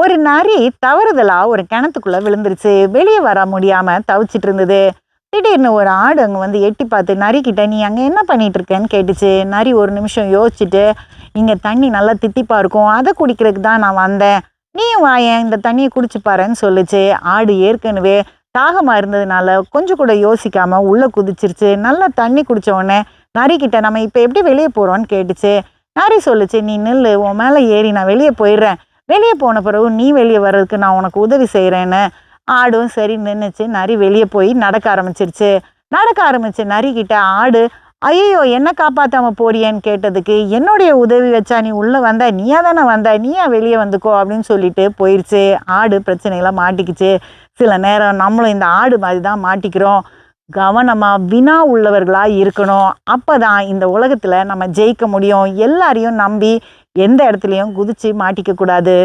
ஒரு நரி தவறுதலாக ஒரு கிணத்துக்குள்ள விழுந்துருச்சு. வெளியே வர முடியாமல் தவிச்சிட்டு இருந்தது. திடீர்னு ஒரு ஆடு அங்கே வந்து எட்டி பார்த்து நரி கிட்ட நீ அங்கே என்ன பண்ணிட்டு இருக்கேன்னு கேட்டுச்சு. நரி ஒரு நிமிஷம் யோசிச்சுட்டு இங்கே தண்ணி நல்லா தித்திப்பாக இருக்கும். அதை குடிக்கிறதுக்கு தான் நான் வந்தேன். நீயும் வாயேன் இந்த தண்ணியை குடிச்சு பாருன்னு சொல்லுச்சு. ஆடு ஏற்கனவே தாகமாக இருந்ததுனால கொஞ்சம் கூட யோசிக்காம உள்ளே குதிச்சிருச்சு. நல்லா தண்ணி குடித்த உடனே நரி கிட்ட நம்ம இப்போ எப்படி வெளியே போகிறோன்னு கேட்டுச்சு. நரி சொல்லுச்சு நீ நில்லு உன் மேலே ஏறி நான் வெளியே போயிடுறேன். வெளியே போன பிறகு நீ வெளியே வர்றதுக்கு நான் உனக்கு உதவி செய்கிறேன்னு ஆடும் சரி நின்றுச்சு நரி வெளியே போய் நடக்க ஆரம்பிச்சிருச்சு. நடக்க ஆரம்பிச்சு நரி ஆடு ஐயோ என்ன காப்பாற்றாம போறியேன்னு கேட்டதுக்கு என்னுடைய உதவி வச்சா நீ உள்ளே வந்த நீயா தானே வந்த நீயா வெளியே வந்துக்கோ அப்படின்னு சொல்லிட்டு போயிடுச்சு ஆடு பிரச்சனைகளாக மாட்டிக்கிச்சு. சில நேரம் நம்மளும் இந்த ஆடு மாதிரி தான் மாட்டிக்கிறோம். கவனமாக வினா உள்ளவர்களாக இருக்கணும். அப்போ தான் இந்த உலகத்தில் நம்ம ஜெயிக்க முடியும். எல்லாரையும் நம்பி எந்த இடத்துலையும் குதித்து மாட்டிக்கக்கூடாது